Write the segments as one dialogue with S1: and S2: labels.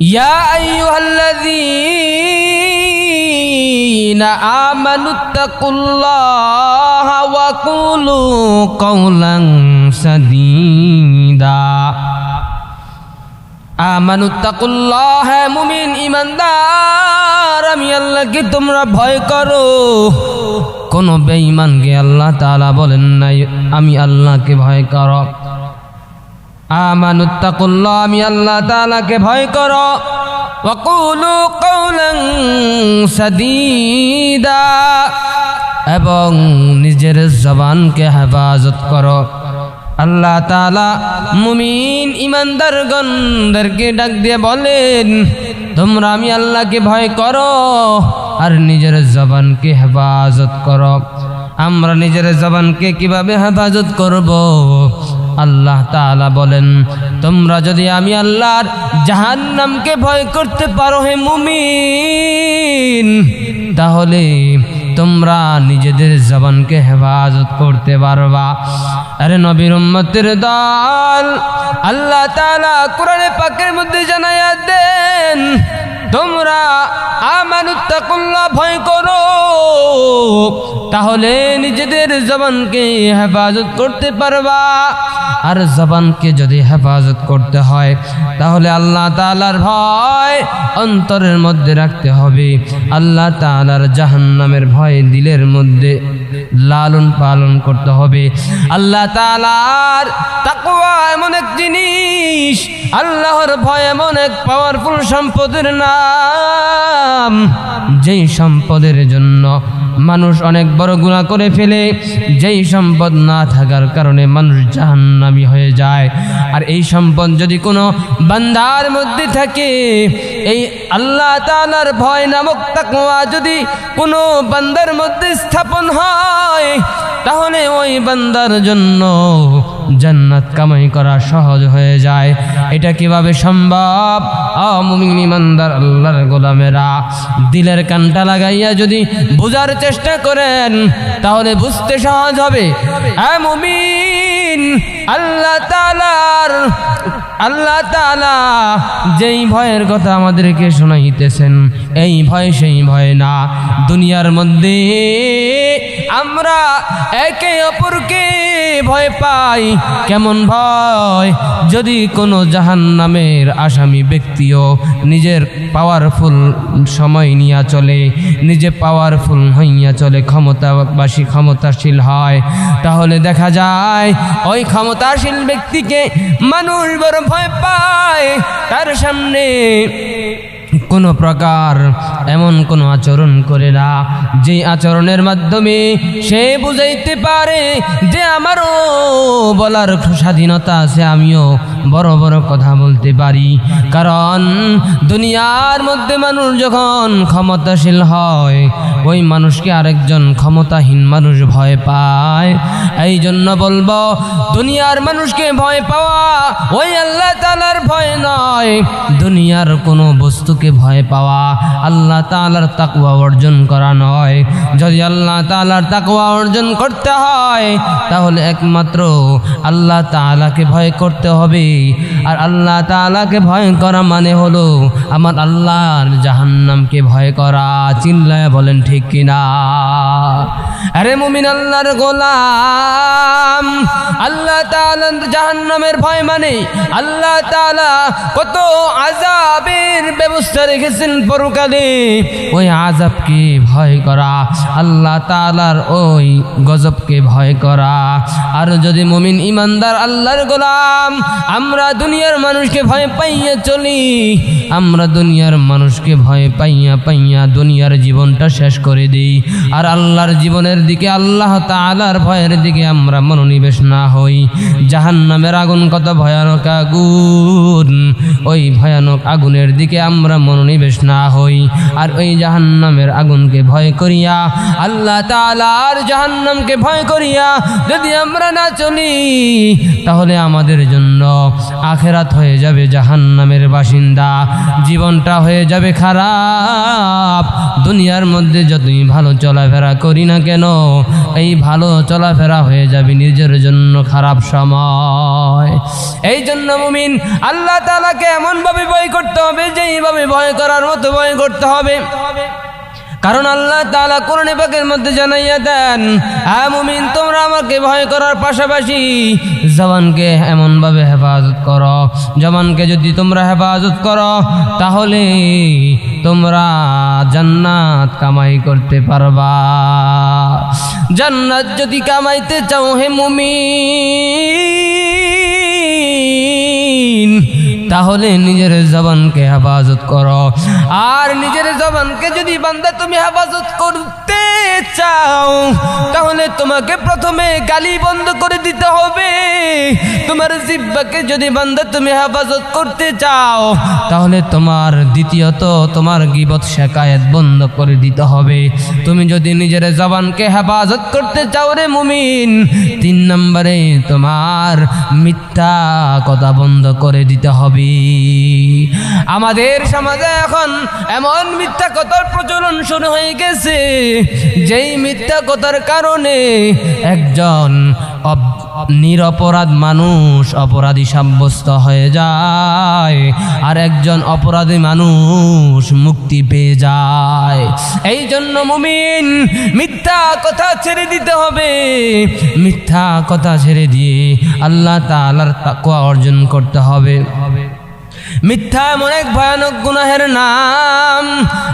S1: يا أيها الذين آمنوا اتقوا الله وقولوا قولا سديدا آمنوا اتقوا الله মুমিন ইমানদার আমি আল্লাহকে তোমরা ভয় করো কোন বেঈমানকে আল্লাহ তাআলা বলেন নাই আমি আল্লাহকে ভয় করো আমানুত্তাকুল্লাহ আমি আল্লাহ ভয় করো। ওয়াকুলু এবং নিজের জবানকে হেফাজত করো। আল্লাহ তাআলা মুমিন ইমানদার ইমানদারগণদেরকে ডাক দিয়ে বলেন, তোমরা আমি আল্লাহকে ভয় করো আর নিজের জবানকে হেফাজত করো। আমরা নিজের জবানকে কীভাবে হেফাজত করব? আল্লাহ তাআলা বলেন, তোমরা যদি আমি আল্লাহর জাহান্নামকে ভয় করতে পারো হে মুমিন, তাহলে তোমরা নিজেদের জবানকে হেফাজত করতে পারবা। আরে নবীর উম্মতের দল, আল্লাহ তাআলা কোরআনে পাকের মধ্যে জানাইয়া দেন, তোমরা আমানুত্তাকুল্লাহ, ভয় করো। তাহলে নিজেদের জবানকে হেফাজত করতে পারবা। আর জবানকে যদি হেফাজত করতে হয়, তাহলে আল্লাহ তাআলার ভয় অন্তরের মধ্যে রাখতে হবে। আল্লাহ তাআলার জাহান্নামের ভয় দিলের মধ্যে লালন পালন করতে হবে। আল্লাহ তাআলার তাকওয়া এমন এক জিনিস, আল্লাহর ভয় এমন এক পাওয়ারফুল সম্পদের নাম যেই সম্পদের জন্য মানুষ অনেক বড় গুণা করে ফেলে, যেই সম্পদ না থাকার কারণে মানুষ জাহান্নামি হয়ে যায়। আর এই সম্পদ যদি কোনো বান্দার মধ্যে থাকে, এই আল্লাহ তাআলার ভয় নামক তাকওয়া যদি কোনো বান্দার মধ্যে স্থাপন হয়, তাহলে ওই বান্দার জন্য জান্নাত কামাই করা সহজ হয়ে যায়। এটা কীভাবে সম্ভব? অমুমিন ইমানদার আল্লাহর গোলামেরা, দিলের কানটা লাগাইয়া যদি বোঝার চেষ্টা করেন, তাহলে বুঝতে সহজ হবে। আল্লাহ তালার আল্লাহ তালা যেই ভয়ের কথা আমাদেরকে শোনাইতেছেন, এই ভয় সেই ভয় না। দুনিয়ার মধ্যে আমরা একে অপরকে ভয় পাই, কেমন ভয়? যদি কোনো জাহান নামের আসামি ব্যক্তিও নিজের পাওয়ারফুল সময় নিয়ে চলে, নিজে পাওয়ারফুল হইয়া চলে, ক্ষমতাবাসী ক্ষমতাশীল হয়, তাহলে দেখা যায়, ওই ক্ষমতাশীল ব্যক্তিকে মানুষ বড় ভয় পায়। তার সামনে কোনো প্রকার এমন কোনো আচরণ করে না। যে আচরণের মাধ্যমে সে বুঝাইতে পারে যে আমারও বলার স্বাধীনতা আছে, আমিও বড় বড় কথা বলতে পারি। কারণ দুনিয়ার মধ্যে মানুষ যখন ক্ষমতাশীল হয়, ওই মানুষকে আরেকজন ক্ষমতাহীন মানুষ ভয় পায়। এই জন্য বলব, দুনিয়ার মানুষকে ভয় পাওয়া, ওই আল্লাহ তালার ভয় নয়। দুনিয়ার কোনো বস্তুকে ভয় পাওয়া আল্লাহ তালার তাকুয়া অর্জন করা নয়। যদি আল্লাহ তালার তাকুয়া অর্জন করতে হয়, তাহলে একমাত্র আল্লাহ তালাকে ভয় করতে হবে। আর আল্লাহ তালাকে ভয় করা মানে হলো আমার আল্লাহর জাহান্নামকে ভয় করা। চিল্লায় বলেন ঠিক কিনা? আরে মুমিন আল্লাহর গোলাম আল্লাহ তাআলা জাহান্নামের ভয় মানে আল্লাহ তাআলা কত আযাবের ব্যবস্থা রেখেছেন পরকালে। ওই আযাবকে ভয় করা, আল্লাহ তাআলার ওই গজবকে ভয় করা। আর যদি মুমিন ইমানদার আল্লাহর গোলাম, আমরা দুনিয়ার মানুষকে ভয় পাইয়ে চলি। আমরা দুনিয়ার মানুষকে ভয় পাইয়া পাইয়া দুনিয়ার জীবনটা শেষ করে দিই। আর আল্লাহর জীবনের দিকে, আল্লাহ তালার ভয়ের দিকে আমরা মনোনিবেশ না হই। জাহান্নামের আগুন কত ভয়ানক আগুন, ওই ভয়ানক আগুনের দিকে আমরা মনোনিবেশ না হই। আর ওই জাহান্নামের আগুনকে ভয় করিয়া, আল্লাহ তাআলার জাহান্নামকে ভয় করিয়া যদি আমরা না চলি, তাহলে আমাদের জন্য আখেরাত হয়ে যাবে জাহান্নামের বাসিন্দা। জীবনটা হয়ে যাবে খারাপ। দুনিয়ার মধ্যে যতই ভালো চলাফেরা করি না কেন, এই ভালো চলাফেরা হয়ে যাবে নিজের জন্য খারাপ সময়। এই জন্য মুমিন আল্লাহ তালাকে এমনভাবে ভয় করতে হবে যেইভাবে ভয় করার মতো ভয় করতে হবে। কারণ আল্লাহ তাআলা কোরআন পাকের মধ্যে জানাইয়া দেন হ্যাঁ মুমিন, তোমরা আমাকে ভয় করার পাশাপাশি জবানকে এমনভাবে হেফাজত করো। জবানকে যদি তোমরা হেফাজত করো, তাহলে তোমরা জান্নাত কামাই করতে পারবা। জান্নাত যদি কামাইতে চাও হে মুমিন তাহলে নিজের জবানকে হেফাজত করো। আর নিজের জবানকে যদি বান্দা তুমি হেফাজত করতে চাও, তাহলে তোমাকে প্রথমে গালি বন্ধ করে দিতে হবে। তোমার জিব্বাকে যদি বান্দা তুমি হেফাজত করতে চাও, তাহলে তোমার দ্বিতীয়ত তোমার গিবত শেকায়ত বন্ধ করে দিতে হবে। তুমি যদি নিজের জবানকে হেফাজত করতে চাও রে মুমিন, তিন নম্বরে তোমার মিথ্যা কথা বন্ধ করে দিতে হবে। আমাদের সমাজে এখন এমন মিথ্যা কথার প্রচলন শুরু হয়ে গেছে যেই মিথ্যা কথার কারণে একজন নিরপরাধ মানুষ অপরাধী সাব্যস্ত হয়ে যায়, আর একজন অপরাধী মানুষ মুক্তি পেয়ে যায়। এই জন্য মুমিন মিথ্যা কথা ছেড়ে দিতে হবে। মিথ্যা কথা ছেড়ে দিয়ে আল্লাহ তাআলার তাকওয়া অর্জন করতে হবে। মিথ্যা এমন এক ভয়ানক গুনাহের নাম।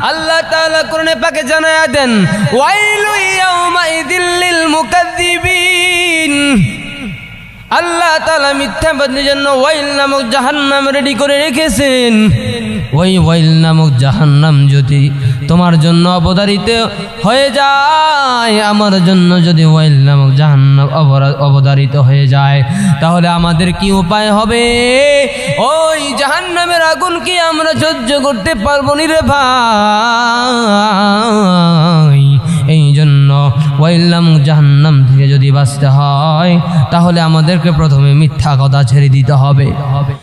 S1: আল্লাহ তাআলা কোরআনে পাকে জানায়া দেন, ওয়াইলু ইয়াউমাইদিল লিল মুকাদ্দিবিন আল্লাহ তাআলা মিথ্যাবাদীর জন্য ওয়াইল নামক জাহান্নাম রেডি করে রেখেছেন। ওই ওয়াইল নামক জাহান্নাম যদি তোমার জন্য অবধারিত হয়ে যায়, আমার জন্য যদি ওয়াইল নামক জাহান্নাম অবধারিত হয়ে যায়, তাহলে আমাদের কি উপায় হবে? ওই জাহান্নামের আগুন কি আমরা সহ্য করতে পারব নি রে ভাই। এই জন্য ওয়াইল্লাম জাহান্নাম থেকে যদি বাঁচতে হয়, তাহলে আমাদেরকে প্রথমে মিথ্যা কথা ছেড়ে দিতে হবে।